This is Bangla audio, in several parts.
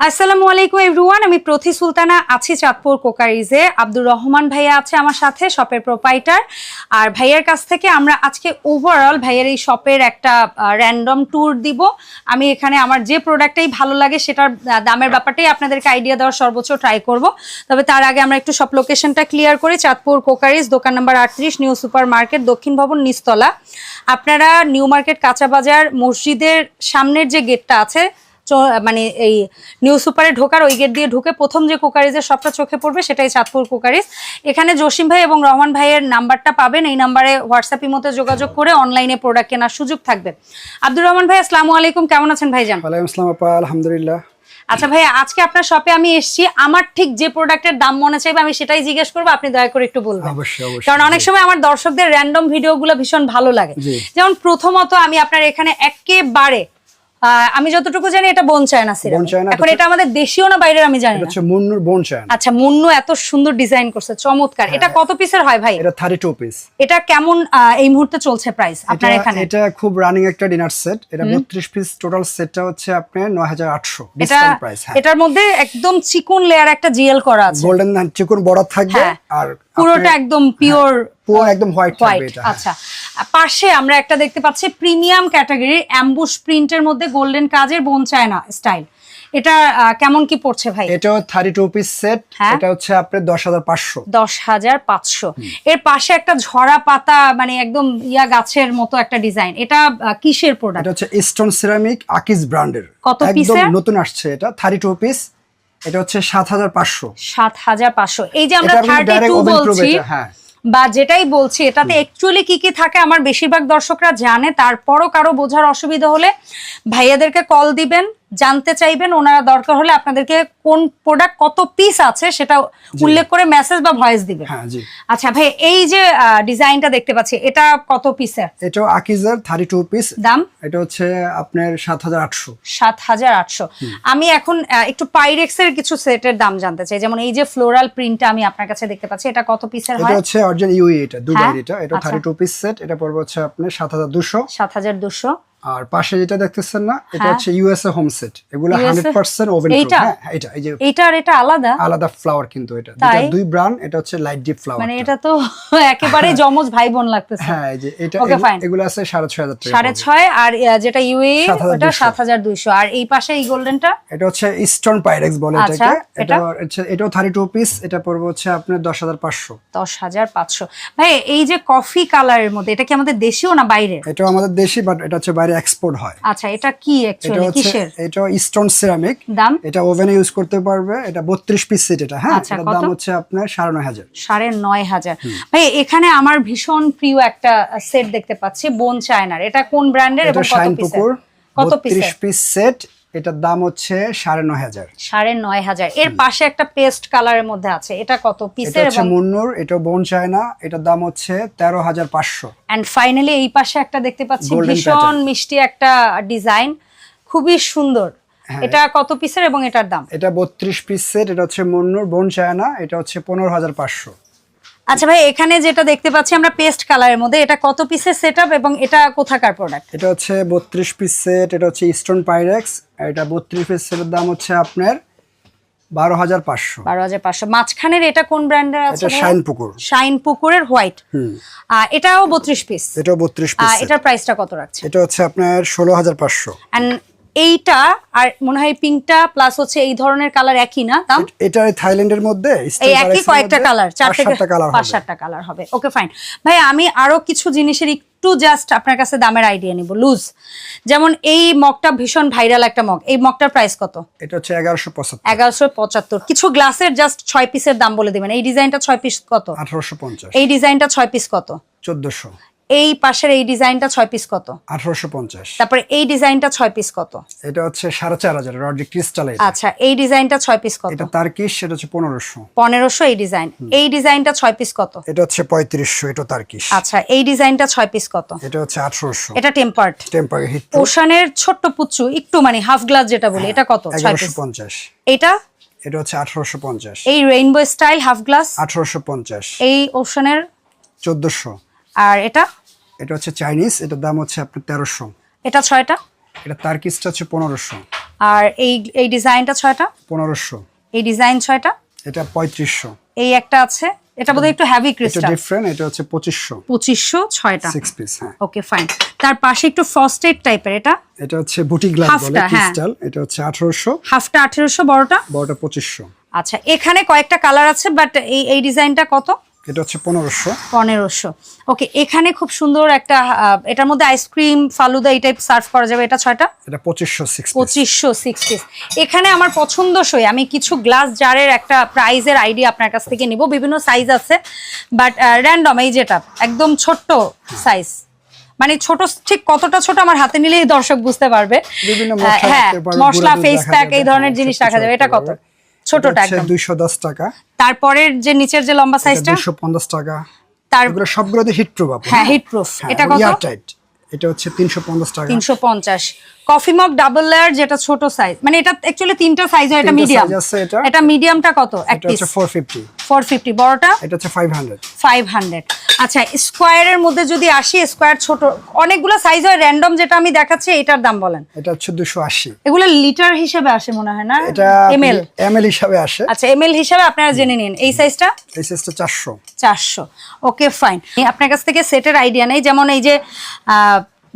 আসসালামু আলাইকুম এভরিওয়ান, আমি প্রতি সুলতানা, আছি চাঁদপুর কোকারিজে। আব্দুর রহমান ভাইয়া আছে আমার সাথে, শপের প্রোপাইটার আর ভাইয়ার কাছ থেকে আমরা আজকে ওভারঅল ভাইয়ের এই শপের একটা র্যান্ডম ট্যুর দিব। আমি এখানে আমার যে প্রোডাক্টটাই ভালো লাগে সেটার দামের ব্যাপারটাই আপনাদেরকে আইডিয়া দেওয়ার সর্বোচ্চ ট্রাই করব। তবে তার আগে আমরা একটু সব লোকেশনটা ক্লিয়ার করি। চাঁদপুর কোকারিজ, দোকান নাম্বার আটত্রিশ, নিউ সুপার মার্কেট দক্ষিণ ভবন নিস্তলা আপনারা নিউ মার্কেট, কাঁচা বাজার, মসজিদের সামনের যে গেটটা আছে মানে এই নিউ সুপারে ঢোকার ওই গেট দিয়ে ঢুকে প্রথম যে কুকারিজের সবটা চোখে পড়বে সেটাই চাঁদপুর কুকারিজ। এখানে জসিম ভাই এবং রহমান ভাইয়ের নাম্বারটা পাবেন। এই নাম্বারে হোয়াটসঅ্যাপ মতো যোগাযোগ করে অনলাইনে প্রোডাক্ট কেনার সুযোগ থাকবে। আব্দুর রহমান ভাই আসসালামু আলাইকুম। কেমন আছেন ভাইজান? ওয়ালাইকুম আসসালাম আপা আলহামদুলিল্লাহ। আচ্ছা ভাই আজকে আপনার শপে আমি এসেছি। আমার ঠিক যে প্রোডাক্টের দাম মনে চাইবে আমি সেটাই জিজ্ঞেস করব। আপনি দয়া করে একটু বলবেন। কারণ অনেক সময় আমার দর্শকদের র্যান্ডম ভিডিওগুলো ভীষণ ভালো লাগে। যেমন প্রথমত আমি আপনার এখানে একেবারে আমি যতটুকু জানি এটা বোন চায়না চায়না, এখন এটা আমাদের দেশীয় না বাইরের আমি জানি না? মুন্নুর বোন চায়ন আচ্ছা মুন্নু এত সুন্দর ডিজাইন করছে চমৎকার। এটা কত পিসের হয় ভাই? এটা থার্টি টু পিস এটা কেমন এই মুহূর্তে চলছে প্রাইস আপনার এখানে? এটা খুব রানিং একটা ডিনার সেট এটা বত্রিশ পিস টোটাল সেটটা হচ্ছে আপনার নয় হাজার আটশো এটা ডিসকাউন্ট প্রাইস হ্যাঁ। এটার মধ্যে একদম চিকন লেয়ার একটা জিএল করা আছে। গোল্ডেন চিকন বর্ডার থাকবে হ্যাঁ। আর পুরোটা একদম পিওর পুরো একদম হোয়াইট থাকবে এটা। হ্যাঁ। আচ্ছা। পাশে আমরা একটা দেখতে পাচ্ছি প্রিমিয়াম ক্যাটাগরির অ্যাম্বুশ প্রিন্টের মধ্যে গোল্ডেন কাজের বোন চায়না স্টাইল এটা কেমন কি পড়ছে ভাই? এটা থার্টি টু পিস সেট হ্যাঁ। এটা হচ্ছে আপনার দশ হাজার পাঁচশো। দশ হাজার পাঁচশো। এর পাশে একটা ঝরা পাতা মানে একদম ইয়া গাছের মতো একটা ডিজাইন এটা কিসের প্রোডাক্ট এটা হচ্ছে স্টোন সিরামিক আকিস ব্র্যান্ডের কত পিস একদম নতুন আসছে এটা থার্টি টু পিস এটা হচ্ছে সাত হাজার পাঁচশো। সাত হাজার পাঁচশো। এই যে আমরা এটা থার্টি টু বলছি হ্যাঁ। বা যেটাই বলছি এটাতে একচুয়ালি কি কি থাকে আমার বেশিরভাগ দর্শকরা জানে তারপরও কারও বোঝার অসুবিধা হলে ভাইয়াদেরকে কল দিবেন জানতে চাইবেন ওনারা দরকার হলে আপনাদেরকে কোন প্রোডাক্ট কত পিস আছে সেটা উল্লেখ করে মেসেজ বা ভয়েস দিবে। হ্যাঁ আচ্ছা ভাই এই যে ডিজাইনটা দেখতে পাচ্ছি এটা কত পিসের এটাও আকিজের থার্টি টু পিস দাম? এটা হচ্ছে আপনার সাত হাজার আটশো। সাত হাজার আটশো। আমি এখন একটু পাইরেক্সের কিছু সেটের দাম জানতে চাই যেমন এই যে ফ্লোরাল প্রিন্টটা আমি আপনার কাছে দেখতে পাচ্ছি এটা কত পিসের এটা হয়? হচ্ছে অর্জুন ইউই এটা দুবাই? এটা এটা আচ্ছা। থার্টি টু পিস সেট এটা পড়বে হচ্ছে আপনার সাত হাজার দুশো। সাত হাজার দুশো। আর পাশে যেটা দেখতেছেন না এটা হ্যাঁ। হচ্ছে ইউএসএ হোম সেট এগুলো USA? হান্ড্রেড পার্সেন্ট ওভেন এইটা? হ্যাঁ, এটা এই যে আর এটা আলাদা? আলাদা ফ্লাওয়ার কিন্তু এটা। দুই ব্রান্ড এটা হচ্ছে লাইট ডিপ ফ্লাওয়ার মানে এটা তো একেবারে জমজ ভাই বোন লাগতেছে। হ্যাঁ এই যে এটা এগুলো আছে সাড়ে ছয় হাজার টাকা সাড়ে পড়বে। ছয় আর যেটা ইউএ ওটা সাত হাজার দুইশো। আর এই পাশে এই গোল্ডেনটা? এটা হচ্ছে পাইরেক্স বলে আচ্ছা, এটাকে এটা? এটা এটাও থার্টি টু পিস এটা পড়বে হচ্ছে আপনার দশ হাজার পাঁচশো। দশ হাজার পাঁচশো। ভাই এই যে কফি কালারের মধ্যে এটা কি আমাদের দেশীয় না বাইরে এটাও আমাদের দেশি বাট এটা হচ্ছে বাইরে এক্সপোর্ট হয়। আচ্ছা এটা কি এটা অ্যাকচুয়ালি কিসের? এটা স্টোন সিরামিক দাম? এটা ওভেনে ইউজ করতে পারবে এটা বত্রিশ পিস সেট এটা হ্যাঁ? আচ্ছা, এটার দাম হচ্ছে আপনার সাড়ে নয় হাজার। সাড়ে নয় হাজার। ভাই এখানে আমার ভীষণ প্রিয় একটা সেট দেখতে পাচ্ছি বোন চায়নার। এটা কোন ব্র্যান্ডের এবং কত পুকুর কত পিস সেট এটার দাম হচ্ছে সাড়ে নয় হাজার। সাড়ে নয় হাজার। এর পাশে একটা পেস্ট কালারের মধ্যে আছে। এটা কত পিসের হচ্ছে মুন্নুর এটা বোন চায়না এটার দাম হচ্ছে তেরো হাজার পাঁচশো। অ্যান্ড ফাইনালি এই পাশে একটা দেখতে পাচ্ছি ভীষণ মিষ্টি একটা ডিজাইন খুবই সুন্দর। এটা কত পিসের এবং এটার দাম? এটা বত্রিশ পিস সেট এটা হচ্ছে মন্নুর বোন চায়না এটা হচ্ছে পনেরো হাজার পাঁচশো। আচ্ছা ভাই এখানে যেটা দেখতে পাচ্ছি আমরা পেস্ট কালারের মধ্যে এটা কত পিসের সেটআপ এবং এটা কোথাকার প্রোডাক্ট এটা হচ্ছে বত্রিশ পিস সেট এটা হচ্ছে ইস্টার্ন পাইরেক্স এটা বত্রিশ পিস সেটের দাম হচ্ছে আপনার বারো হাজার পাঁচশো। বারো হাজার পাঁচশো। মাঝখানের এটা কোন ব্র্যান্ডের আছে এটা শাইন পুকুর শাইন পুকুরের হোয়াইট এটাও বত্রিশ পিস এটাও বত্রিশ পিস এটার প্রাইসটা কত রাখছে এটা হচ্ছে আপনার ষোলো হাজার পাঁচশো। এইটা আর মনে হয় পিঙ্কটা প্লাস হচ্ছে এই ধরনের কালার একই না? দাম? এটা থাইল্যান্ডের মধ্যে এই একই কয়েকটা কালার চার থেকে পাঁচ সাতটা কালার হবে। ওকে ফাইন ভাই আমি আরও কিছু জিনিসের একটু জাস্ট আপনার কাছে দামের আইডিয়া নিব। লুজ যেমন এই মগটা ভীষণ ভাইরাল একটা মগ। এই মগটার প্রাইস কত? এটা হচ্ছে এগারোশো পঁচাত্তর। এগারোশো পঁচাত্তর। কিছু গ্লাসের জাস্ট ছয় পিসের দাম বলে দিবেন। এই ডিজাইনটা ছয় পিস কত? আঠারোশো পঞ্চাশ। এই ডিজাইনটা ছয় পিস কত? চোদ্দশো। এই পাশের এই ডিজাইনটা ছয় পিস কত? আঠারোশো পঞ্চাশ। তারপরে এই ডিজাইনটা ছয় পিস কত? এটা হচ্ছে সাড়ে চার হাজার ক্রিস্টাল আচ্ছা এই ডিজাইনটা ছয় পিস কত? এটা তার কিস সেটা হচ্ছে পনেরোশো। পনেরোশো এই ডিজাইন। এই ডিজাইনটা ছয় পিস কত? এটা হচ্ছে পঁয়ত্রিশশো এটা তার কিস আচ্ছা এই ডিজাইনটা ছয় পিস কত? এটা হচ্ছে আঠারোশো। এটা টেম্পার্ড টেম্পার হিট ওশানের ছোট্ট পুচ্ছু একটু মানে হাফ গ্লাস যেটা বলি এটা কত? ছয় পিস পঞ্চাশ। এটা? এটা হচ্ছে আঠারোশো পঞ্চাশ। এই রেইনবো স্টাইল হাফ গ্লাস আঠারোশো পঞ্চাশ। এই ওশানের চোদ্দশো। আর এটা? এটা হচ্ছে চাইনিজ এটার দাম হচ্ছে আপনার তেরোশো। এটা ছয়টা? এটা তার কিসটা হচ্ছে পনেরোশো। আর এই এই ডিজাইনটা ছয়টা? পনেরোশো। এই ডিজাইন ছয়টা? এটা পঁয়ত্রিশশো। এই একটা আছে? এটা বোধহয় একটু এটা ক্রিস্টাল ডিফারেন্ট এটা হচ্ছে পঁচিশশো। পঁচিশশো ছয়টা? সিক্স পিস হ্যাঁ। ওকে ফাইন তার পাশে একটু ফস্টেড টাইপের এটা? এটা হচ্ছে বুটি গ্লাস বলে হ্যাঁ। ক্রিস্টাল এটা হচ্ছে আঠারোশো। হাফটা আঠেরোশো বড়টা? বড়টা পঁচিশশো। আচ্ছা এখানে কয়েকটা কালার আছে বাট এই এই ডিজাইনটা কত? এটা হচ্ছে পনেরোশো। পনেরোশো। ওকে এখানে খুব সুন্দর একটা এটার মধ্যে আইসক্রিম ফালুদা এই টাইপ সার্ভ করা যাবে এটা ছয়টা? এটা পঁচিশশো সিক্স পঁচিশশো সিক্স পিস এখানে আমার পছন্দসই আমি কিছু গ্লাস জারের একটা প্রাইজের আইডিয়া আপনার কাছ থেকে নিব বিভিন্ন সাইজ আছে বাট র্যান্ডম এই যেটা একদম ছোট্ট সাইজ মানে ছোট ঠিক কতটা ছোট আমার হাতে নিলেই দর্শক বুঝতে পারবে। হ্যাঁ মশলা ফেস প্যাক এই ধরনের জিনিস রাখা যাবে এটা কত? ছোটটা একদম। দুইশো দশ টাকা। তারপরের যে নিচের যে লম্বা সাইজটা দুইশো পঞ্চাশ টাকা। তার এগুলো সবগুলোতে হিট প্রুফ হ্যাঁ, হিট প্রুফ এটা কত? এয়ারটাইট এটা হচ্ছে তিনশো পঞ্চাশ টাকা। তিনশো পঞ্চাশ। কফি মগ ডাবল লেয়ার যেটা ছোট সাইজ মানে এটা অ্যাকচুয়ালি তিনটা সাইজ হয় এটা মিডিয়াম এটা। এটা মিডিয়ামটা কত? এক এটা পিস হচ্ছে ফোর ফিফটি ফোর ফিফটি বড়টা? এটা হচ্ছে ফাইভ হান্ড্রেড ফাইভ হান্ড্রেড আচ্ছা স্কোয়ারের মধ্যে যদি আসি স্কোয়ার ছোট অনেকগুলো সাইজ হয় র্যান্ডম যেটা আমি দেখাচ্ছি এটার দাম বলেন। এটা হচ্ছে দুশো আশি। এগুলো লিটার হিসেবে আসে মনে হয় না? এটা এমএল এম এল হিসাবে আসে। আচ্ছা এমএল হিসাবে আপনারা জেনে নিন। এই সাইজটা এই সাইজটা চারশো। চারশো। ওকে ফাইন আপনার কাছ থেকে সেটের আইডিয়া নেই যেমন এই যে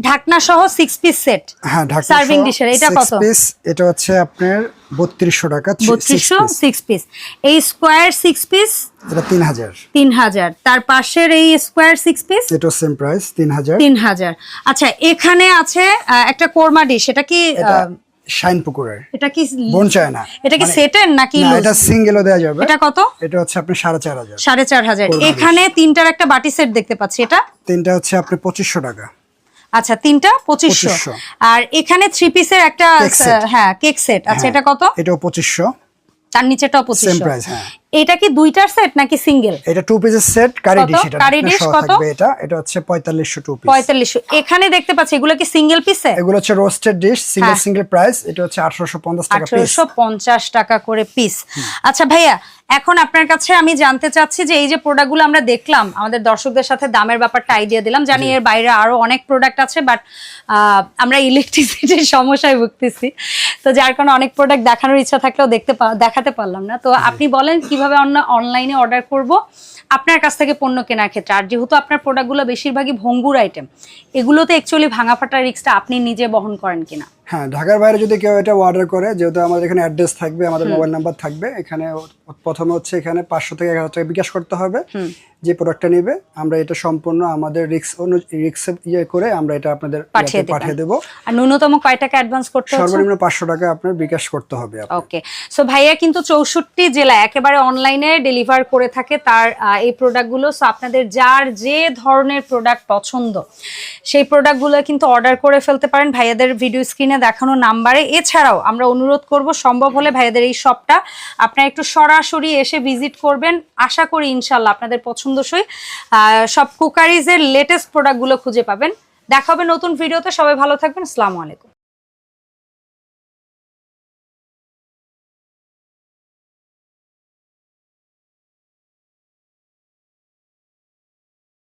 ঢাকনা সহ সিক্স পিস সেট হ্যাঁ সার্ভিং ডিশের এটা কত? পিস এটা হচ্ছে আপনার বত্রিশশো টাকা six বত্রিশশো piece। সিক্স পিস এই স্কোয়ার সিক্স পিস এটা তিন হাজার। তিন হাজার। তার পাশের এই স্কোয়ার সিক্স পিস এটা সেম প্রাইস তিন হাজার। তিন হাজার। আচ্ছা এখানে আছে একটা কোরমা ডিশ এটা কি শাইন পুকুরের। এটা কি বোন চায় না। এটা কি মানে- সেটের নাকি না, loose? এটা সিঙ্গেলও দেওয়া যাবে। এটা কত? এটা হচ্ছে আপনি সাড়ে চার হাজার। সাড়ে চার হাজার। এখানে তিনটার একটা বাটি সেট দেখতে পাচ্ছি এটা? তিনটা হচ্ছে আপনি পঁচিশশো টাকা। আচ্ছা তিনটা? পঁচিশশো। আর এখানে থ্রি পিসের একটা হ্যাঁ কেক সেট আচ্ছা হ্যাঁ, এটা কত? এটাও পঁচিশশো। তার নিচেটাও পঁচিশশো। হ্যাঁ। এটা কি দুইটার সেট নাকি সিঙ্গেল এটা টু পিসের সেট কারি? ডিশ এটা কারি ডিশ কত? এটা। এটা হচ্ছে পঁয়তাল্লিশশো টু পিস পঁয়তাল্লিশশো। এখানে দেখতে পাচ্ছি এগুলো কি সিঙ্গেল পিসে এগুলো হচ্ছে roasted dish single. Single price এটা হচ্ছে আঠারোশো পঞ্চাশ টাকা পিস আঠারোশো পঞ্চাশ টাকা করে পিস আচ্ছা ভাইয়া এখন আপনার কাছে আমি জানতে চাচ্ছি যে এই যে প্রোডাক্টগুলো আমরা দেখলাম আমাদের দর্শকদের সাথে দামের ব্যাপারটা আইডিয়া দিলাম। জানি এর বাইরে আরও অনেক প্রোডাক্ট আছে বাট আমরা ইলেকট্রিসিটির সমস্যায় ভুগতেছি। তো যার কারণে অনেক প্রোডাক্ট দেখানোর ইচ্ছা থাকলেও দেখতে দেখাতে পারলাম না। তো আপনি বলেন কীভাবে অনলাইনে অর্ডার করব? আপনার কাছ থেকে পণ্য কেনার ক্ষেত্রে। আর যেহেতু আপনার প্রোডাক্টগুলো বেশিরভাগই ভঙ্গুর আইটেম এগুলোতে অ্যাকচুয়ালি ভাঙা ফাটার রিস্কটা আপনি নিজে বহন করেন কিনা? হ্যাঁ ঢাকার বাইরে যদি কেউ এটা অর্ডার করে যেহেতু আমাদের এখানে অ্যাড্রেস থাকবে আমাদের মোবাইল নাম্বার থাকবে এখানে প্রথমে হচ্ছে এখানে পাঁচশো থেকে এক হাজার টাকা বিকাশ করতে হবে। যে প্রোডাক্টটা নেবে আমরা এটা সম্পূর্ণ আমাদের রিক্স রিক্স ইয়ে করে আমরা এটা আপনাদের পাঠিয়ে দেবো। আর ন্যূনতম কয় টাকা অ্যাডভান্স করতে হচ্ছে? সর্বনিম্ন পাঁচশো টাকা আপনার বিকাশ করতে হবে। ওকে সো ভাইয়া কিন্তু চৌষট্টি জেলায় একেবারে অনলাইনে ডেলিভার করে থাকে তার এই প্রোডাক্টগুলো সো আপনাদের যার যে ধরনের প্রোডাক্ট পছন্দ সেই প্রোডাক্টগুলো কিন্তু অর্ডার করে ফেলতে পারেন। ভাইয়াদের ভিডিও স্ক্রিনে দেখানো নাম্বারে এছাড়াও আমরা অনুরোধ করব সম্ভব হলে ভাইয়াদের এই শপটা আপনারা একটু সরাসরি এসে ভিজিট করবেন। আশা করি ইনশাল্লাহ আপনাদের পছন্দসই সব কুকারিজের লেটেস্ট প্রোডাক্টগুলো খুঁজে পাবেন। দেখা হবে নতুন ভিডিওতে সবাই ভালো থাকবেন। আসসালামু আলাইকুম।